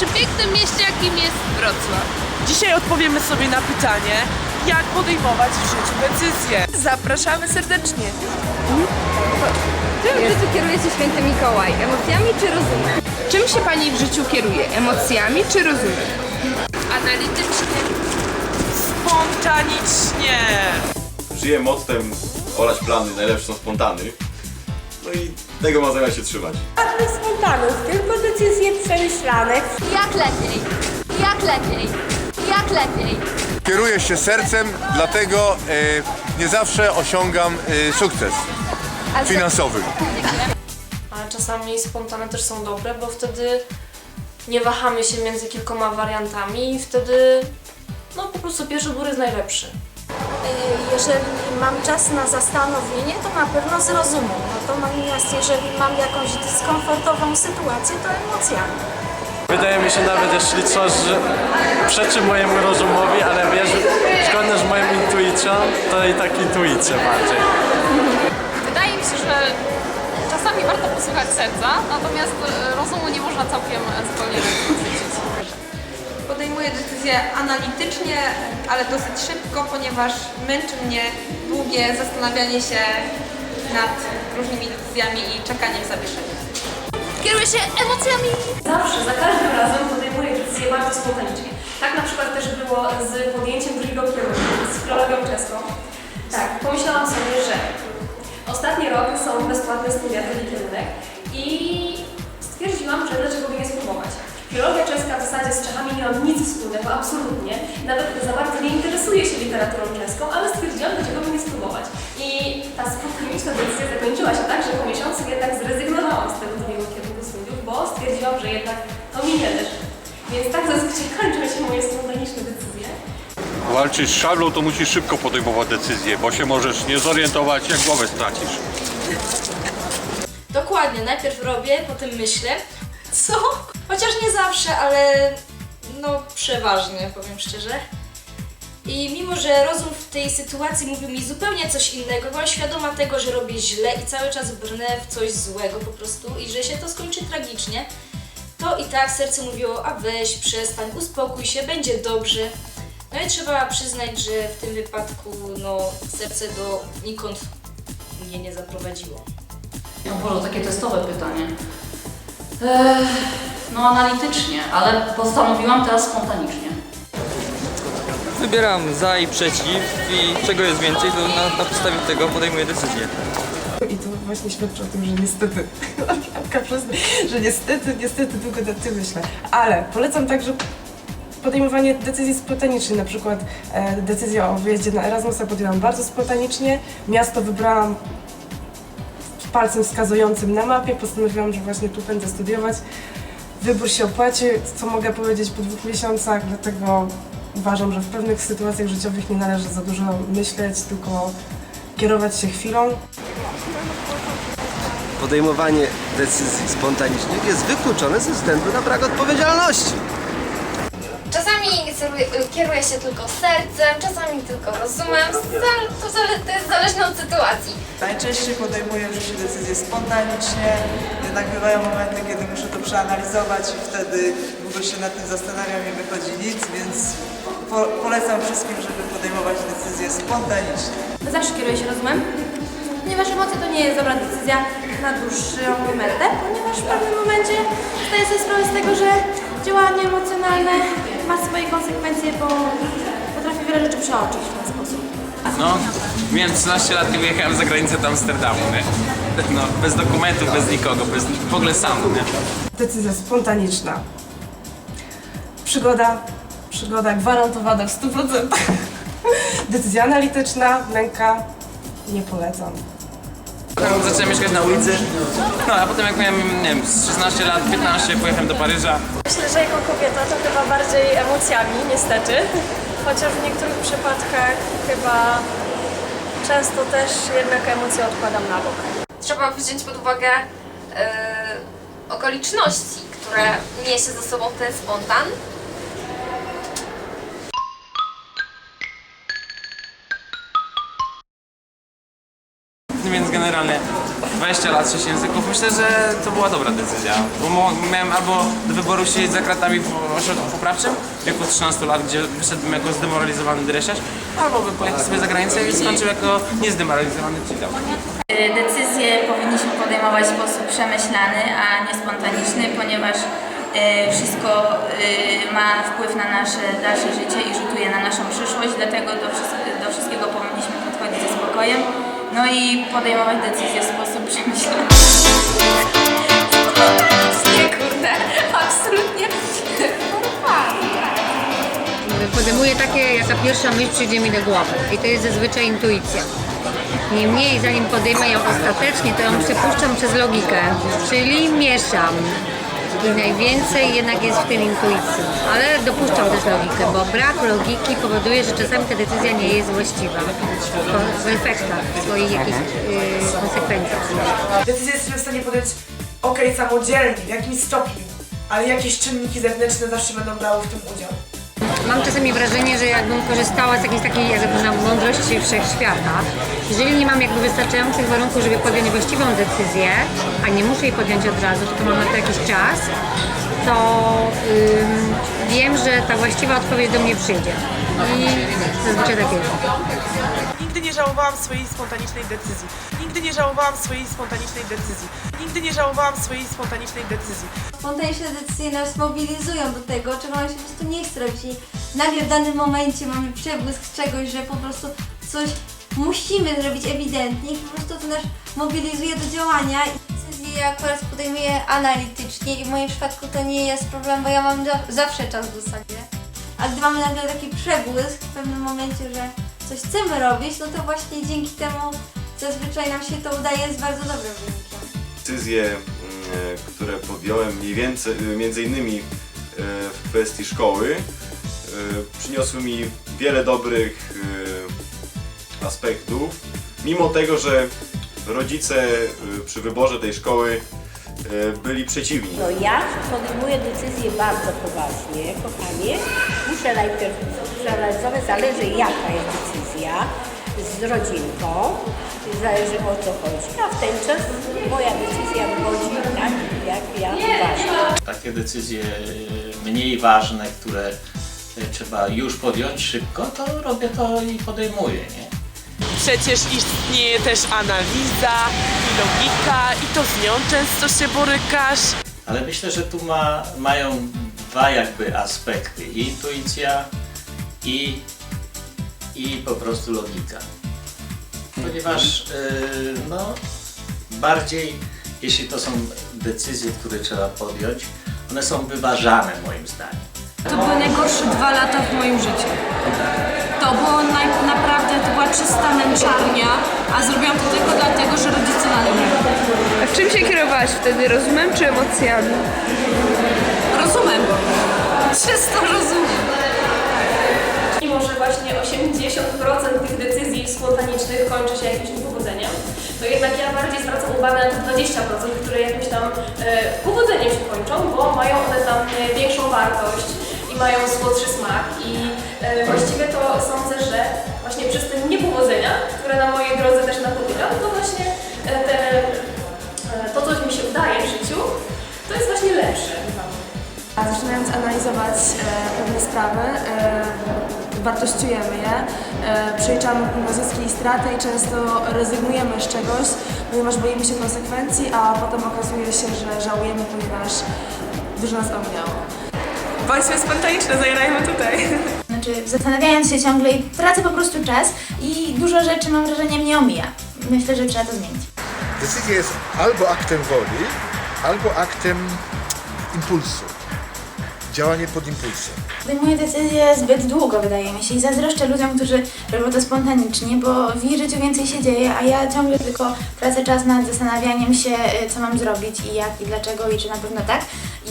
naszym pięknym mieście, jakim jest Wrocław. Dzisiaj odpowiemy sobie na pytanie, jak podejmować w życiu decyzje. Zapraszamy serdecznie. Czym w życiu kieruje się święty Mikołaj? Emocjami czy rozumem? Czym się Pani w życiu kieruje? Emocjami czy rozumem? Analitycznie. Spontanicznie. Żyję mottem olać plany, najlepsze są spontany. No i tego ma zamiar się trzymać. Żadnych spontanów, tylko decyzje przemyślane. Jak lepiej? Jak lepiej? Jak lepiej? Kieruję się sercem, dlatego e, nie zawsze osiągam e, sukces finansowy. Ale czasami spontane też są dobre, bo wtedy nie wahamy się między kilkoma wariantami i wtedy no po prostu pierwszy wybór jest najlepszy. Jeżeli mam czas na zastanowienie, to na pewno zrozumiem. Natomiast jeżeli mam jakąś dyskomfortową sytuację, to emocjami. Wydaje mi się nawet, jeśli coś przeczy mojemu rozumowi, ale wiesz, zgodne z moją intuicją, to i tak intuicja bardziej. Wydaje mi się, że czasami warto posłuchać serca, natomiast e, rozumu nie Decyzje analitycznie, ale dosyć szybko, ponieważ męczy mnie długie zastanawianie się nad różnymi decyzjami i czekanie w zawieszeniu. Kieruje się emocjami. Zawsze, za każdym razem podejmuję decyzję bardzo spontanicznie. Tak na przykład też było z podjęciem drugiego kierunku, z filologią czeską. Tak, pomyślałam sobie, że ostatni rok są bezpłatne studia drugi kierunek i stwierdziłam, że dlaczego by nie spróbować. Filologia z Czechami nie mam nic wspólnego, absolutnie. Nawet za bardzo nie interesuję się literaturą czeską, ale stwierdziłam, dlaczego by nie spróbować. I ta spontaniczna decyzja zakończyła się tak, że po miesiącu jednak zrezygnowałam z tego drugiego kierunku studiów, bo stwierdziłam, że jednak to mi nie leży. Więc tak zazwyczaj kończą się moje spontaniczne decyzje. Walczysz z szablą, to musisz szybko podejmować decyzje, bo się możesz nie zorientować, jak głowę stracisz. Dokładnie, najpierw robię, potem myślę, co? Chociaż nie zawsze, ale no przeważnie, powiem szczerze. I mimo, że rozum w tej sytuacji mówił mi zupełnie coś innego, byłam świadoma tego, że robię źle i cały czas brnę w coś złego po prostu i że się to skończy tragicznie, to i tak serce mówiło, a weź, przestań, uspokój się, będzie dobrze. No i trzeba przyznać, że w tym wypadku no, serce do nikąd mnie nie zaprowadziło. No Boże, takie testowe pytanie. Eee, no analitycznie, ale postanowiłam teraz spontanicznie. Wybieram za i przeciw i czego jest więcej, to na, na podstawie tego podejmuję decyzję. I to właśnie świadczy o tym, że niestety, że niestety, niestety tylko nad tym myślę. Ale polecam także podejmowanie decyzji spontanicznie, na przykład e, decyzja o wyjeździe na Erasmusa podjęłam bardzo spontanicznie, miasto wybrałam palcem wskazującym na mapie, postanowiłam, że właśnie tu będę studiować. Wybór się opłacił, co mogę powiedzieć po dwóch miesiącach, dlatego uważam, że w pewnych sytuacjach życiowych nie należy za dużo myśleć, tylko kierować się chwilą. Podejmowanie decyzji spontanicznych jest wykluczone ze względu na brak odpowiedzialności. Czasami kieruję- kieruję się tylko sercem, czasami tylko rozumem. To, zale- to jest zależne od sytuacji. Najczęściej podejmuję w życiu decyzje spontanicznie, jednak bywają momenty, kiedy muszę to przeanalizować i wtedy długo się nad tym zastanawiam i wychodzi nic, więc po, polecam wszystkim, żeby podejmować decyzje spontanicznie. Zawsze kieruję się rozumem, ponieważ emocje to nie jest dobra decyzja na dłuższą metę, ponieważ w pewnym momencie zdaję sobie sprawę z tego, że działanie emocjonalne ma swoje konsekwencje, bo potrafi wiele rzeczy przeoczyć w ten sposób. No, miałem 13 lat i wyjechałem za granicę do Amsterdamu, nie? No, bez dokumentów, bez nikogo, bez, w ogóle sam, nie? Decyzja spontaniczna. Przygoda, przygoda gwarantowana w 100%. Decyzja analityczna, męka, nie polecam. Potem zacząłem mieszkać na ulicy, no a potem jak miałem, nie wiem, z 16 lat, 15, pojechałem do Paryża. Myślę, że jako kobieta to chyba bardziej emocjami, niestety. Chociaż w niektórych przypadkach chyba często też jednak emocje odkładam na bok. Trzeba wziąć pod uwagę e, okoliczności, które niesie ze sobą ten spontan. Więc generalnie 20 lat, 6 języków, myślę, że to była dobra decyzja. Bo miałem albo do wyboru siedzieć za kratami w ośrodku poprawczym w wieku 13 lat, gdzie wyszedłem jako zdemoralizowany dresiarz, albo bym pojechał sobie za granicę i skończył jako niezdemoralizowany cheetah. Decyzje powinniśmy podejmować w sposób przemyślany, a nie spontaniczny, ponieważ e, wszystko e, ma wpływ na nasze dalsze życie i rzutuje na naszą przyszłość, dlatego do, do wszystkiego powinniśmy podchodzić ze spokojem, no i podejmować decyzje w sposób Podejmuję takie, jaka pierwsza myśl przyjdzie mi do głowy. I to jest zazwyczaj intuicja. Niemniej, zanim podejmę ją ostatecznie, to ją przepuszczam przez logikę, czyli mieszam. I najwięcej jednak jest w tym intuicji. Ale dopuszczam też logikę, bo brak logiki powoduje, że czasami ta decyzja nie jest właściwa. W- efektach, w swoich jakichś yy, konsekwencjach. Decyzję jesteśmy w stanie podjąć ok, samodzielnie, w jakimś stopniu, ale jakieś czynniki zewnętrzne zawsze będą brały w tym udział. Mam czasami wrażenie, że jakbym korzystała z jakiejś takiej jakby na mądrości wszechświata. Jeżeli nie mam jakby wystarczających warunków, żeby podjąć właściwą decyzję, a nie muszę jej podjąć od razu, tylko mam na to jakiś czas, to ym, wiem, że ta właściwa odpowiedź do mnie przyjdzie. I zazwyczaj tak jest. Nigdy nie żałowałam swojej spontanicznej decyzji. Nigdy nie żałowałam swojej spontanicznej decyzji. Nigdy nie żałowałam swojej spontanicznej decyzji. Spontaniczne decyzje nas mobilizują do tego, czego nam się po prostu nie chce robić. I nagle w danym momencie mamy przebłysk czegoś, że po prostu coś musimy zrobić ewidentnie i po prostu to nas mobilizuje do działania. Decyzje ja akurat podejmuję analitycznie i w moim przypadku to nie jest problem, bo ja mam za- zawsze czas w zasadzie. A gdy mamy nagle taki przebłysk w pewnym momencie, że coś chcemy robić, no to właśnie dzięki temu zazwyczaj nam się to udaje z bardzo dobrym wynikiem. Decyzje, mm, e, które podjąłem mniej więcej, między innymi e, w kwestii szkoły, przyniosły mi wiele dobrych e, aspektów, mimo tego, że rodzice e, przy wyborze tej szkoły e, byli przeciwni. No ja podejmuję decyzję bardzo poważnie, kochanie. Muszę najpierw przeanalizować, zależy jaka jest decyzja z rodzinką, zależy o co chodzi, a w ten czas moja decyzja wychodzi tak, jak ja uważam. Takie decyzje mniej ważne, które trzeba już podjąć szybko, to robię to i podejmuję, nie? Przecież istnieje też analiza i logika i to z nią często się borykasz. Ale myślę, że tu ma, mają dwa jakby aspekty. I intuicja i, i po prostu logika. Ponieważ y, no, bardziej, jeśli to są decyzje, które trzeba podjąć, one są wyważane moim zdaniem. To były najgorsze dwa lata w moim życiu. To było naj, naprawdę, to była czysta męczarnia, a zrobiłam to tylko dlatego, że rodzice na mnie. A czym się kierowałaś wtedy, rozumem czy emocjami? Rozumiem. Czysto rozumiem. Mimo, że właśnie 80% tych decyzji spontanicznych kończy się jakimś niepowodzeniem, to jednak ja bardziej zwracam uwagę na te 20%, które jakimś tam e, powodzeniem się kończą, bo mają one dla mnie większą wartość mają słodszy smak i e, właściwie to sądzę, że właśnie przez te niepowodzenia, które na mojej drodze też napotykam, to właśnie e, te, e, to, co mi się udaje w życiu, to jest właśnie lepsze. A Zaczynając analizować e, pewne sprawy, e, wartościujemy je, e, przeliczamy zyski i straty i często rezygnujemy z czegoś, ponieważ boimy się konsekwencji, a potem okazuje się, że żałujemy, ponieważ dużo nas ominęło. Bądźmy spontaniczne, zajrajmy tutaj. Znaczy, zastanawiając się ciągle i tracę po prostu czas i dużo rzeczy mam wrażenie mnie omija. Myślę, że trzeba to zmienić. Decyzja jest albo aktem woli, albo aktem impulsu. Działanie pod impulsem. Podejmuję decyzje zbyt długo, wydaje mi się, i zazdroszczę ludziom, którzy robią to spontanicznie, bo w ich życiu więcej się dzieje, a ja ciągle tylko tracę czas nad zastanawianiem się, y, co mam zrobić i jak, i dlaczego, i czy na pewno tak.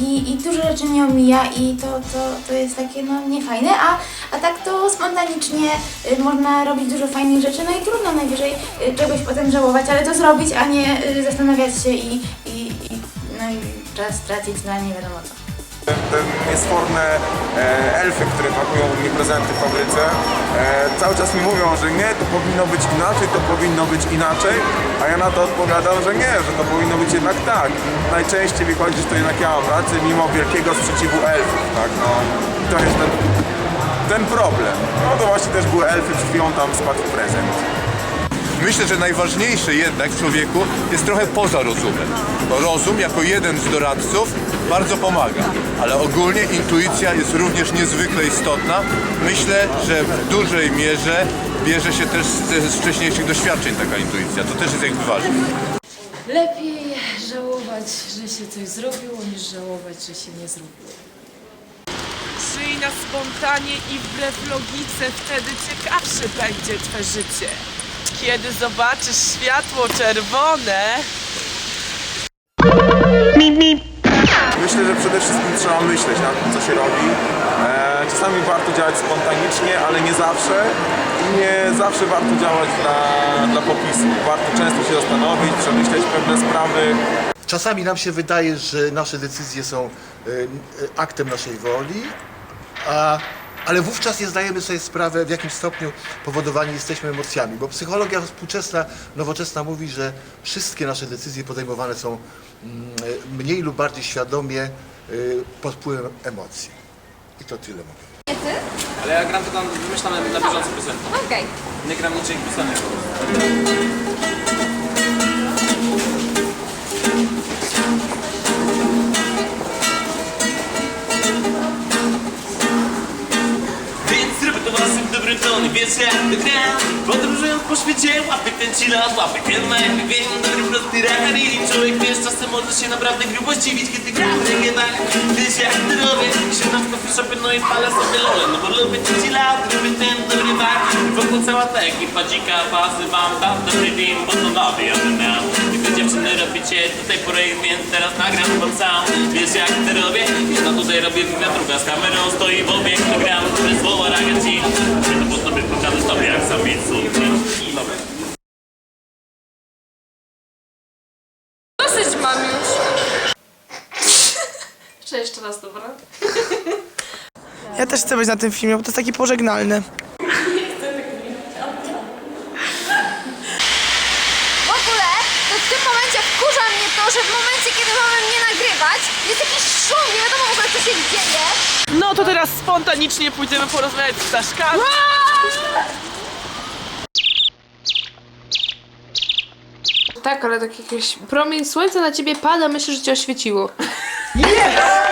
I, i dużo rzeczy mnie omija i to, to, to jest takie, no, niefajne, a, a tak to spontanicznie y, można robić dużo fajnych rzeczy, no i trudno najwyżej y, czegoś potem żałować, ale to zrobić, a nie y, zastanawiać się i, i, i, no i czas tracić na nie wiadomo co. Te niesforne e, elfy, które pakują mi prezenty w fabryce, e, cały czas mi mówią, że nie, to powinno być inaczej, to powinno być inaczej, a ja na to odpowiadam, że nie, że to powinno być jednak tak. Najczęściej wychodzi, że to jednak ja mam rację, mimo wielkiego sprzeciwu elfów, tak, no. To jest ten, ten problem. No to właśnie też były elfy, przed chwilą tam spadł prezent. Myślę, że najważniejsze jednak w człowieku jest trochę poza rozumem. Bo rozum jako jeden z doradców bardzo pomaga, ale ogólnie intuicja jest również niezwykle istotna. Myślę, że w dużej mierze bierze się też z, z wcześniejszych doświadczeń taka intuicja. To też jest jakby ważne. Lepiej żałować, że się coś zrobiło, niż żałować, że się nie zrobiło. Żyj na spontanie i wbrew logice, wtedy ciekawsze będzie twe życie. Kiedy zobaczysz światło czerwone, Myślę, że przede wszystkim trzeba myśleć nad tym, co się robi. E, czasami warto działać spontanicznie, ale nie zawsze. I nie zawsze warto działać dla, dla popisu. Warto często się zastanowić, przemyśleć pewne sprawy. Czasami nam się wydaje, że nasze decyzje są y, y, aktem naszej woli, a, ale wówczas nie zdajemy sobie sprawy, w jakim stopniu powodowani jesteśmy emocjami, bo psychologia współczesna, nowoczesna mówi, że wszystkie nasze decyzje podejmowane są mm, mniej lub bardziej świadomie y, pod wpływem emocji. I to tyle mogę. Ale ja gram tylko, wymyślam na, na bieżąco piosenkę. Okej. Nie gram niczych piosenek. Własnym dobrym tonem, wiesz jak to gra Podróżując po świecie, łapy ten chillout, łapy ten mic Wiem, dobry prosty rakarili Człowiek wiesz, czasem może się naprawdę grubo zdziwić Kiedy gra w reggae tak, jak to robię Siedzę w shopie, no i palę sobie lole No bo lubię ten chillout, lubię ten dobry vibe. I wokół cała ta ekipa dzika Bazy wam dam dobry team, bo to nowy jeden miał I wy dziewczyny robicie tutaj projekt, więc teraz nagram wam sound Wiesz jak to robię? Jedna tutaj robię druga z kamerą stoi w obie Kto gram, które słowa ragaci Chcę to po sobie pokażę sobie jak sam widzu I Dosyć mam już. Jeszcze jeszcze raz, dobra? Ja też chcę być na tym filmie, bo to jest taki pożegnalny. W ogóle to w tym momencie wkurza mnie to, że w momencie, kiedy mamy mnie nagrywać, jest jakiś szum, nie wiadomo w ogóle co się dzieje. no to teraz spontanicznie pójdziemy porozmawiać z ptaszkami. Tak, ale tak jakiś promień słońca na ciebie pada, myślę, że cię oświeciło. Nie!